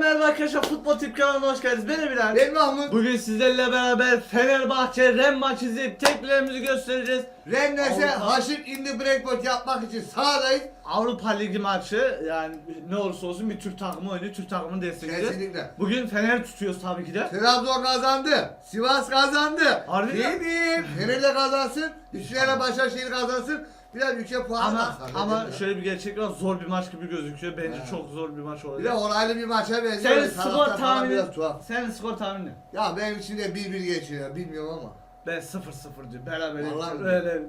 merhaba arkadaşlar futbol tip kanalına hoş geldiniz. Ben Bilal. Ben Mahmut. Bugün sizlerle beraber Fenerbahçe Ren maç izleyip tepkilerimizi göstereceğiz. Rennes'e Avrupa- haşır indi breakboard yapmak için sahadayız. Avrupa Ligi maçı yani ne olursa olsun bir Türk takımı oynuyor. Türk takımını destekleyeceğiz. Kesinlikle. Bugün Fener tutuyoruz tabii ki de. Trabzon kazandı. Sivas kazandı. Harbi mi? Benim. Fener de kazansın. Üstüne Başakşehir kazansın. Biraz ülke puan Ama alsın. ama şöyle bir gerçek var. Zor bir maç gibi gözüküyor. Bence He. çok zor bir maç Bir de olacak. olaylı bir maça benziyor. Senin Böyle skor taraftar falan tahmini. biraz tuhaf. Senin skor tahmini. Ya benim için de 1-1 geçiyor. Bilmiyorum ama. Ben 0-0 diyor. Beraber Vallahi mi? öyle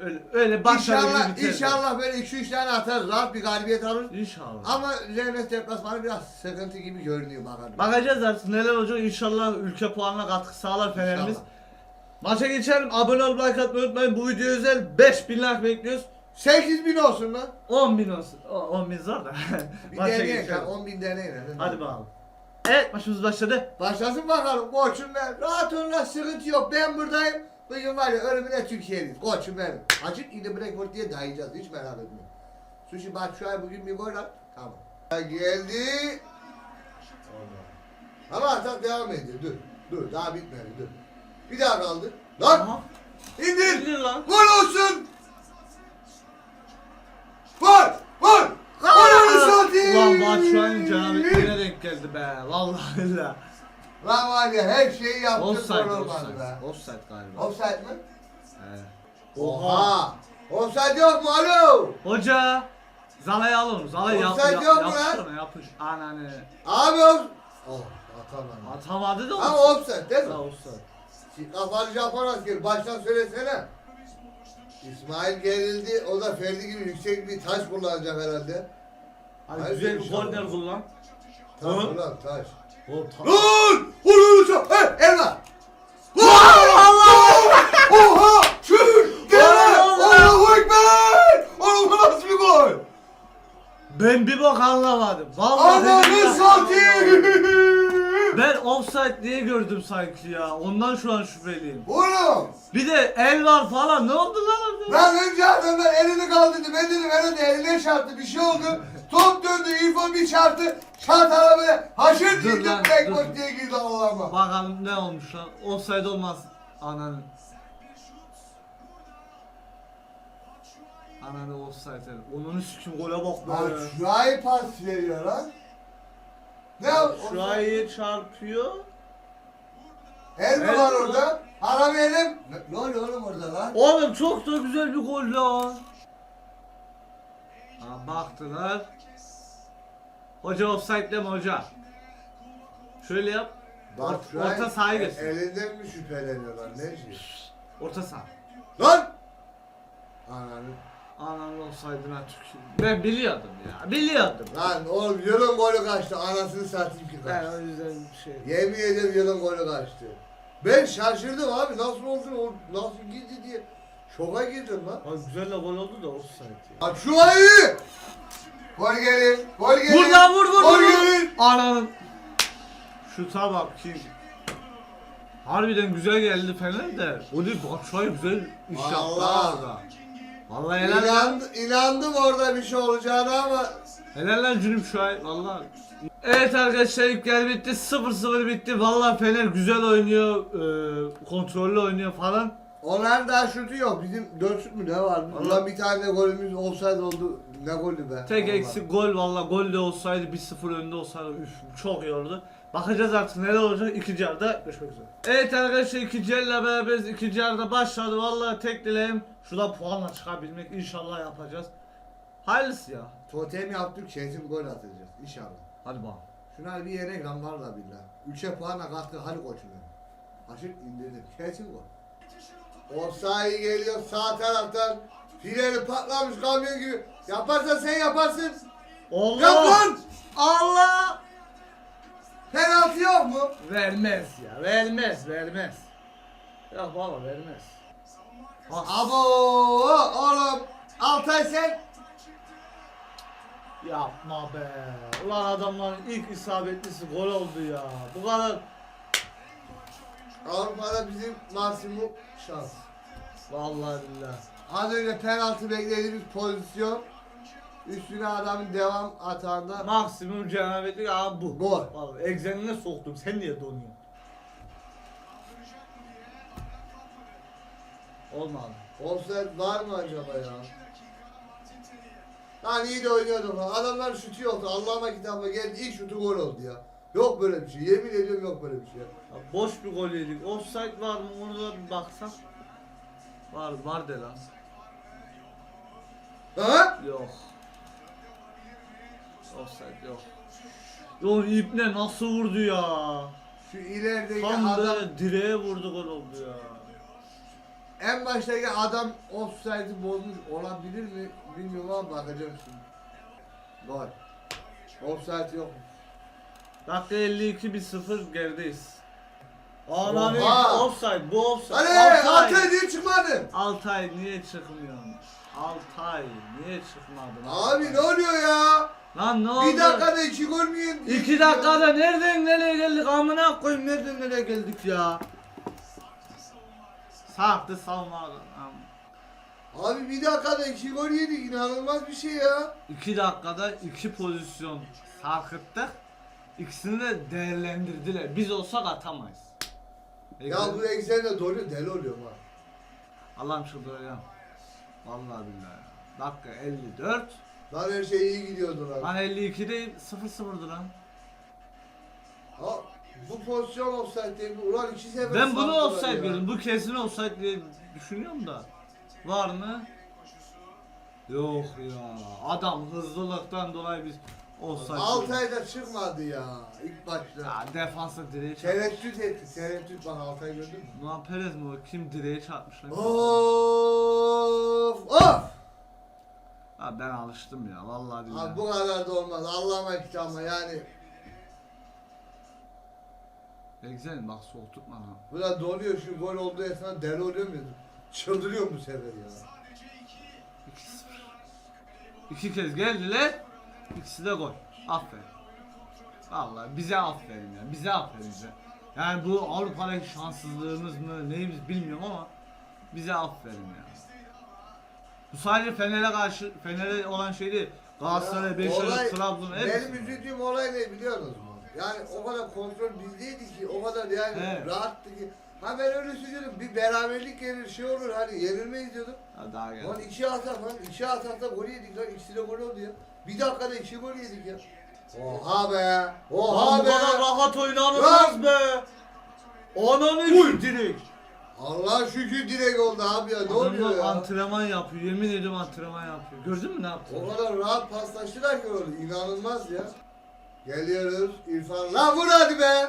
öyle öyle başarılı İnşallah, biter. inşallah böyle 2-3 tane atar. Rahat bir galibiyet alır. İnşallah. Ama Rennes deplasmanı biraz sıkıntı gibi görünüyor bakalım. Bakacağız artık neler olacak. İnşallah ülke puanına katkı sağlar Fenerimiz. İnşallah. Maça geçelim. Abone olup like atmayı unutmayın. Bu video özel 5000 like bekliyoruz. 8 bin olsun lan. 10 bin olsun. O- 10 bin zor da. Bir Maça deneyin geçelim. kan 10 bin deneyin. Hadi bakalım. Evet maçımız başladı. Başlasın bakalım koçum ben. Rahat olun lan, sıkıntı yok ben buradayım. Bugün var ya ölümüne Türkiye'liyiz. Koçum benim. Açık indi breakboard diye dayayacağız hiç merak etme. Sushi bak şu ay bugün bir gol at. Tamam. Ha, Geldi. Ama atak devam ediyor. Dur. Dur daha bitmedi dur. Bir daha kaldı. Lan Aha. indir. İndir lan. Gol olsun. Vur. Vur. Ananı satayım. Ulan Batshuayi cenabetine denk geldi be. Vallahi billahi. Lan var ya her şeyi yaptık Offside, gol olmadı offside. be. Offside galiba. Offside mi? He. Oha! Offside yok mu alo? Hoca. Zala'yı al onu. Zala'yı yap, Offside yap, yok mu lan? yapış. Ananı. Abi off... Oh atamadım. Atamadı da Ama offside. offside değil mi? Ha, offside. Kafanı Japon asker baştan söylesene. İsmail gerildi. O da Ferdi gibi yüksek bir taş kullanacak herhalde. Hadi Hayır, güzel bir korner kullan. Taş Hı? ulan taş. Hop, tamam. Lan! Onu uçak! He! Elma! Allah! Oha! Çür! Allah! Allahu Ekber! Oğlum bu nasıl bir gol? Ben bir bok anlamadım. Vallahi Ananı satayım! Ben offside diye gördüm sanki ya. Ondan şu an şüpheliyim. Oğlum! Bir de el var falan. Ne oldu lan orada? Lan önce adamlar elini kaldırdı. Ben dedim herhalde eline çarptı. Bir şey oldu. Top döndü. İrfan bir çarptı. Şart arabaya. Haşır Dur girdi. lan, Backboard diye girdi Allah'ıma. Bakalım ne olmuş lan. Offside olmaz. Ananın. Ananı offside. Onun sikim gole bak Lan be. şurayı pas veriyor lan. Ne yap? Şurayı çarpıyor. El mi El var mi orada? Haram elim. Ne, ne oluyor oğlum orada lan? Oğlum çok da güzel bir gol lan. Ha, baktılar. Hoca offside deme hoca. Şöyle yap. Bak an orta sahaya e- geçsin. Elinden mi şüpheleniyorlar? Ne şey? Orta saha. Lan! Ananı. Ananı offside'ına tükürüm. Ben biliyordum ya. Biliyordum. Lan oğlum yılın golü kaçtı. Anasını satayım ki Ben kaçtı. o yüzden bir şey. Yemin ederim yılın golü kaçtı. Ben şaşırdım abi nasıl oldu o nasıl girdi diye. Şoka girdim lan. Abi güzel de gol oldu da offside ya. Aç şu ayı! Gol gelir, gol gelir. Vur lan vur vur Gol vur. gelir. Ananın. Şuta bak ki. Harbiden güzel geldi Fener de. O değil Batshuayi güzel iş yaptı Vallahi. orada. Vallahi helal lan. İnandı, inandım orada bir şey olacağına ama Helal lan Cünüm şu ay vallahi. Evet arkadaşlar ilk yer bitti 0-0 bitti. Vallahi Fener güzel oynuyor, e, kontrollü oynuyor falan. onların daha şutu yok. Bizim 4 şut mu ne var? Ulan bir tane golümüz offside oldu. Ne golü be? Tek Vallahi. eksik gol valla gol de olsaydı 1-0 önde olsaydı üf, çok iyi olurdu. Bakacağız artık neler olacak ikinci yarıda görüşmek üzere. Evet arkadaşlar ikinci yarıyla beraberiz. İkinci yarıda başladı valla tek dileğim şurada puanla çıkabilmek inşallah yapacağız. Hayırlısı ya. Totem yaptık kesin gol atacağız inşallah. Hadi bakalım. Şuna bir yere lan var da billah. Üçe puanla kalktı hadi koçum benim. Haşır indirdim. Kesin gol. Offside geliyor sağ taraftan. Freni patlamış kamyon gibi. Yaparsan sen yaparsın. Allah! Yap lan! Allah! Penaltı yok mu? Vermez ya, vermez, vermez. Ya baba vermez. Ha, Abo oğlum. Altay sen. yapma be. Ulan adamların ilk isabetlisi gol oldu ya. Bu kadar. Avrupa'da bizim maksimum şans. Vallahi billahi. Az önce penaltı beklediğimiz pozisyon. Üstüne adamın devam atağında Maksimum cenabetlik abi bu. Gol. Vallahi egzenine soktum. Sen niye donuyorsun? Olmadı. offside var mı acaba ya? Lan iyi de oynuyorduk lan. Adamlar şutu yoktu. Allah'ıma kitabıma geldi. İlk şutu gol oldu ya. Yok böyle bir şey. Yemin ediyorum yok böyle bir şey. Ya boş bir gol yedik. Offside var mı? Onu da bir baksak. Var, var de lan. Ha? Yok. Offside yok. Yo İbne nasıl vurdu ya? Şu ilerideki Tam adam böyle direğe vurdu gol oldu ya. en baştaki adam offside'ı bozmuş olabilir mi bilmiyorum ama bakacağım şimdi. Gol. Offside yok. Dakika 52 1-0 gerideyiz. Ananı Oha! offside bu offside. Hadi Altay. Diye çıkmadın. Altay niye çıkmıyorsun? Altay niye çıkmadın? Abi ne oluyor ya? Lan ne oldu? Bir dakikada iki gol mü yedin? İki dakikada nereden nereye geldik amına koyayım nereden nereye geldik ya? Sarktı salmadı. Am- Abi bir dakikada iki gol yedik inanılmaz bir şey ya. İki dakikada iki pozisyon sarkıttık. İkisini de değerlendirdiler. Biz olsak atamayız. Ya bu eksende dolu deli oluyorum ha. Allah'ım çıldıracağım. Vallahi billahi. Dakika 54. Lan her şey iyi gidiyordu lan. Lan 52 değil 0-0'dı lan. Ha, bu pozisyon offside değil mi? Ulan iki sefer Ben bunu offside ya. gördüm. Bu kesin offside diye düşünüyorum da. Var mı? Yok ya. Adam hızlılıktan dolayı biz offside. Altay'da çıkmadı ya ilk başta. Ya defansa direğe çarpmış. Tereddüt etti. Tereddüt bak Altay gördün mü? Numan Perez mi o? Kim direğe çarpmış lan? Of! Of! Ha ben alıştım ya vallahi billahi. Abi bu kadar da olmaz. Allah'ıma kitabıma yani. Ne güzel bak soğutma lan. Bu da doluyor şu gol olduğu esnada deli oluyor muydu? Çıldırıyor bu sefer ya. 2-0. İki kez geldiler. İkisi de gol. Aferin. Vallahi bize aferin ya. Bize aferin bize. Yani bu Avrupa'daki şanssızlığımız mı neyimiz bilmiyorum ama bize aferin ya. Bu sadece Fener'e karşı Fener'e olan şey değil. Galatasaray, Beşiktaş, Trabzon Benim hepsi. üzüldüğüm olay ne biliyor musunuz? Yani o kadar kontrol bizdeydi ki, o kadar yani Evet. rahattı ki. Ha ben öyle söylüyorum, bir beraberlik gelir, şey olur hani yenilmeyiz diyordum. Ha, daha Lan geldi. iki atak lan, iki atakta gol yedik lan, ikisi de gol oldu ya. Bir dakikada iki gol yedik ya. Oha be, oha Lan bu be. kadar rahat oynanılmaz be. Ananı Uy! direkt. Allah şükür direkt oldu abi ya, ne oluyor ya? antrenman yapıyor. Yemin ediyorum antrenman yapıyor. Gördün mü ne yaptı? O kadar rahat paslaştılar ki orada, inanılmaz ya. Geliyoruz, İrfan, lan vur hadi be.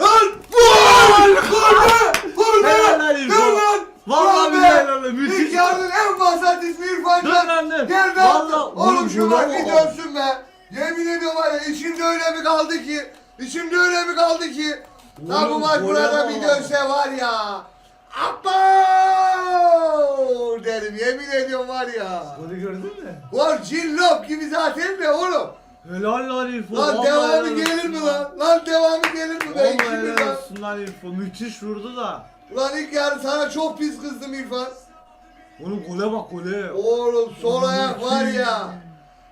Lan vur! Vur be! Vur be! Helal lan İrfan. Lan! Vallahi billahi lan, müthiş. İlk yarının en vasat ismi İrfan Dur Can. lan dur. Gel be Vallahi. Oğlum şu vur. bir dönsün be. Yemin ediyorum var ya içimde öyle bir kaldı ki. İçimde öyle bir kaldı ki. Lan bu Oğlum, maç gole burada bak. bir dönse var ya. Abo derim yemin ediyorum var ya. Golü gördün mü? Gol cillop gibi zaten de oğlum. Helal lan İrfan. Lan vallahi devamı helal gelir mi olsun lan? Lan devamı gelir mi be? Vallahi İki bir helal lan. olsun lan İrfan. Müthiş vurdu da. Ulan ilk yarı sana çok pis kızdım İrfan. Oğlum gole bak gole. Oğlum sol ayak var ya.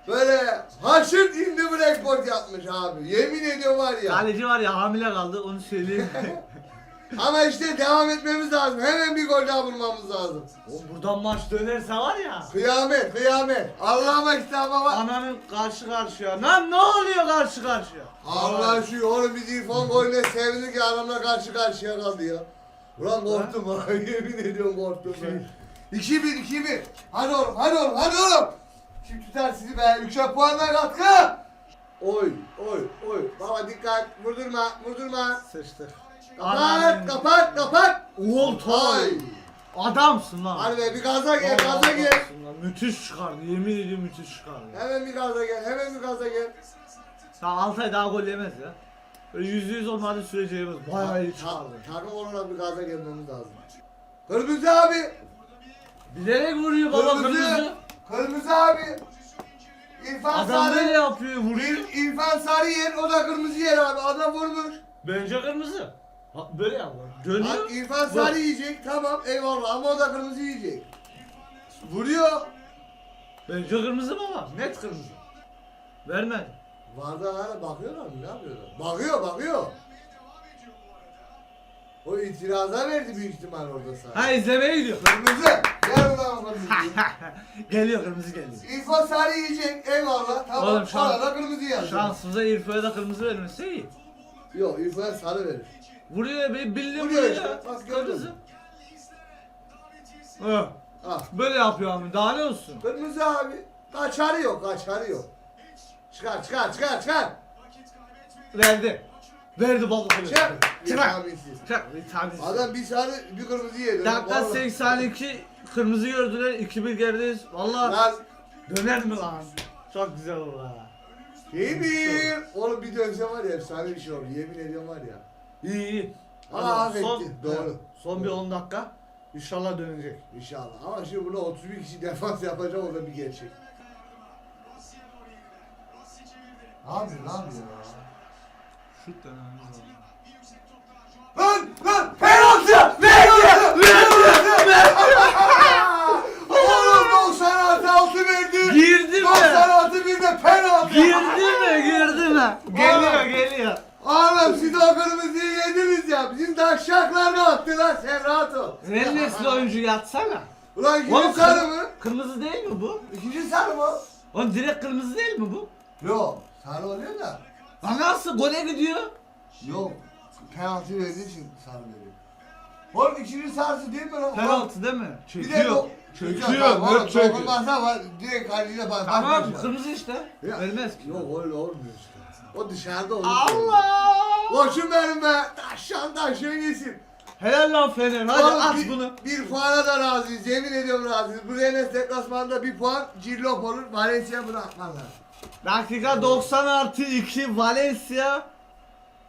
Böyle haşırt indi blackboard yapmış abi. Yemin ediyorum var ya. Kaleci var ya hamile kaldı onu söyleyeyim. Ama işte devam etmemiz lazım. Hemen bir gol daha bulmamız lazım. Oğlum buradan maç dönerse var ya. Kıyamet, kıyamet. Allah'ıma kitabıma bak. Ananın karşı karşıya. Lan ne oluyor karşı karşıya? Allah şu oğlum biz İrfan golüne sevindik ki adamla karşı karşıya kaldı ya. Ulan korktum ha. Yemin ediyorum korktum ben. 2-1, 2-1. Hadi oğlum, hadi oğlum, hadi oğlum. Kim tutar sizi be? Üçer puanla katkı. Oy, oy, oy. Baba dikkat. Vurdurma, vurdurma. Sıçtık. Kapat, kapat, kapat. Oğlum Ay. Tay. Adamsın lan. Hadi be bir gaza gel, Vallahi gaza gel. adamsın lan. Müthiş çıkardı. Yemin ediyorum müthiş çıkardı. Hemen bir gaza gel, hemen bir gaza gel. Daha Altay daha gol yemez ya. Yüzde yüz olmadığı sürece yemez. Bayağı iyi çıkardı. Takım olarak bir gaza gelmemiz lazım. Kırmızı abi. Bilerek vuruyor baba Kırmızı. kırmızı. Kırmızı abi. İrfan Adam Sarı. böyle yapıyor vuruyor. İr, İrfan Sarı yer, o da kırmızı yer abi. Adam vurmuş. Bence kırmızı. Ha, böyle yapıyor. Bak Dönüyor. İrfan Bak. Sarı yiyecek, tamam eyvallah ama o da kırmızı yiyecek. Vuruyor. Bence kırmızı baba. Net kırmızı. Vermedi. Varda hala bakıyorlar mı? Ne yapıyorlar? Bakıyor bakıyor. O itiraza verdi büyük ihtimal orada sana. Ha izlemeye gidiyor. Kırmızı. Gel ulan kırmızı. geliyor kırmızı geliyor. İnfo sarı yiyecek eyvallah. Tamam. Oğlum şu an- Arada kırmızı yazıyor. Şansımıza İrfa'ya da kırmızı vermesi iyi. Yok İrfan'a sarı verir. Vuruyor be bildi Vuruyor vuruyor. işte, bak gördün Kırmızı. mü? Hı. Ah. Böyle yapıyor abi daha ne olsun? Kırmızı abi. Kaçarı yok kaçarı yok. Çıkar çıkar çıkar çıkar. Verdi. Verdi kırmızı. Çıkar. Çıkar. Çıkar. Vitaminsiz. Adam bir sarı bir kırmızı yedi. Dakika Vallahi. 82 kırmızı gördüler 2-1 gerideyiz. Valla Lan döner mi lan? Çok güzel olur ha. Yemin. Oğlum bir dönse var ya efsane bir şey olur. Yemin ediyorum var ya. İyi iyi. Aa, Hadi son, etti, doğru. Son bir 10 dakika. İnşallah dönecek. İnşallah. Ama şimdi burada 31 kişi defans yapacak o da bir gerçek. Ne yapıyor ne ya? Şut denememiz lazım. Lan lan penaltı! Verdi! Verdi! Oğlum 96 altı verdi! Girdi mi? 96 bir de penaltı! Girdi mi? Girdi mi? Geliyor Oğlum. geliyor. Oğlum siz o kırmızıyı yediniz ya. Bizim taşşaklar ne attı lan sen rahat ol. Rennesli oyuncu yatsana. Ulan ikinci Oğlum, sarı kır- mı? Kırmızı değil mi bu? İkinci sarı mı? Oğlum direkt kırmızı değil mi bu? Yok. Sarı oluyor da. Lan nasıl gole gidiyor? Yok. Penaltı verdiği için sarı veriyor. Oğlum ikinci sarısı değil mi lan? Penaltı değil mi? Bir de Çekiyor. o- Çekiyor. Net çekiyor. dokunmazsa var. Direkt kaleciyle bak. Tamam bakmayacak. kırmızı işte. Ya, Vermez ki. Yok öyle olmuyor işte. O dışarıda olur. Allah! Koşun benim be. Taşan taşın gitsin. Helal lan Fener. Hadi Oğlum at bir, bunu. Bir puana da razıyız. Yemin ediyorum razıyız. Bu Rennes deplasmanda bir puan. Cirlop olur. Valencia bunu lazım. Dakika 90 artı 2 Valencia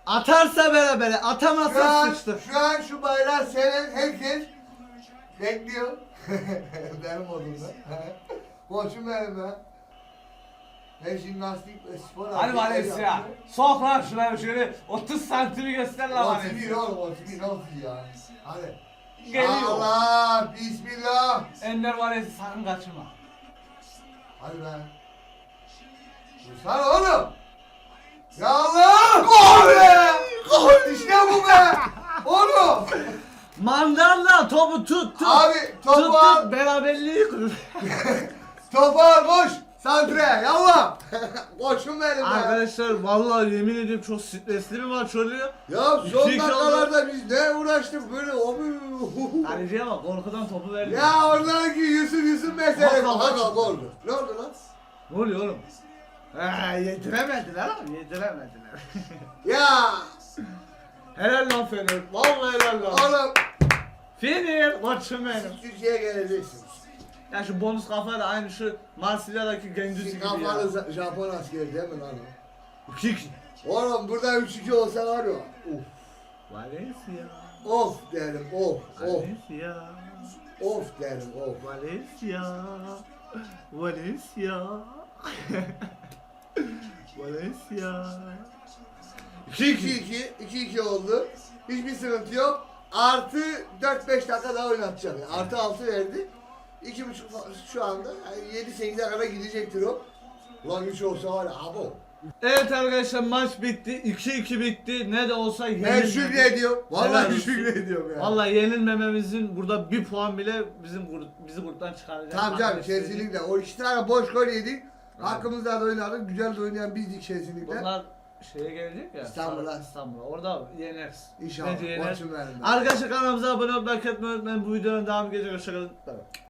atarsa berabere Şu atamazsa an, sıçtı. şu an şu bayrağı seven herkes bekliyor. benim odumda. Koçum benim be. Ben jimnastik ve spor Hadi Valencia. Sok lan şuraya şöyle 30 santimi göster lan 31 Valencia. oğlum 31 olsun ya. Hadi. Geliyor. Allah bismillah. Ender Valencia sakın kaçırma. Hadi be. Dursana oğlum. Ya Allah! Gol be! Gol! İşte bu be! Oğlum! Mandalla topu tut tut. Abi tut topu al. tut beraberliği kur. Topu al koş. Santre yallah. Koşun benim be. Arkadaşlar vallahi yemin ediyorum çok stresli bir maç oluyor. Ya son dakikalarda biz ne uğraştık böyle obu. Kaleciye bak korkudan topu verdi. ya oradaki Yusuf Yusuf meselesi. Bak, bak, gol. Ne oldu lan? Ne oluyor oğlum? Yediremediler abi yediremediler. Ya helal lan Fener. Vallahi helal lan. oğlum Fener maçım benim. siz Türkiye'ye geleceksiniz. Ya şu bonus kafa da aynı şu Marsilya'daki Gendüzi Siz gibi ya. kafalı Za- Japon askeri değil mi lan o? Kik. Oğlum burada 3-2 olsa var ya. Uf. Valencia. Of derim of of. Valencia. Of derim of. Valencia. Valencia. Valencia. 2-2 2-2 oldu. Hiçbir sıkıntı yok. Artı 4-5 dakika daha oynatacak. Yani artı 6 verdi. 2.5 şu anda yani 7-8'e kadar gidecektir o. Ulan 3 olsa var ya abo. Evet arkadaşlar maç bitti. 2-2 bitti. Ne de olsa Ben yenilmedik. şükrediyorum. Helal Vallahi olsun. şükrediyorum ya. Vallahi yenilmememizin burada bir puan bile bizim grup, bizi gruptan çıkaracak. Tamam canım Arkadaşlar, kesinlikle. O iki tane boş gol yedik. Hakkımızda da oynadık. Güzel de oynayan bizdik kesinlikle. Bunlar şeye gelecek ya. İstanbul'a. İstanbul'a. Orada yeneriz. İnşallah. Bence yeneriz. Benim. Arkadaşlar kanalımıza abone olmayı, like etmeyi unutmayın. Bu videonun devamı gelecek. Hoşçakalın. Bay bay.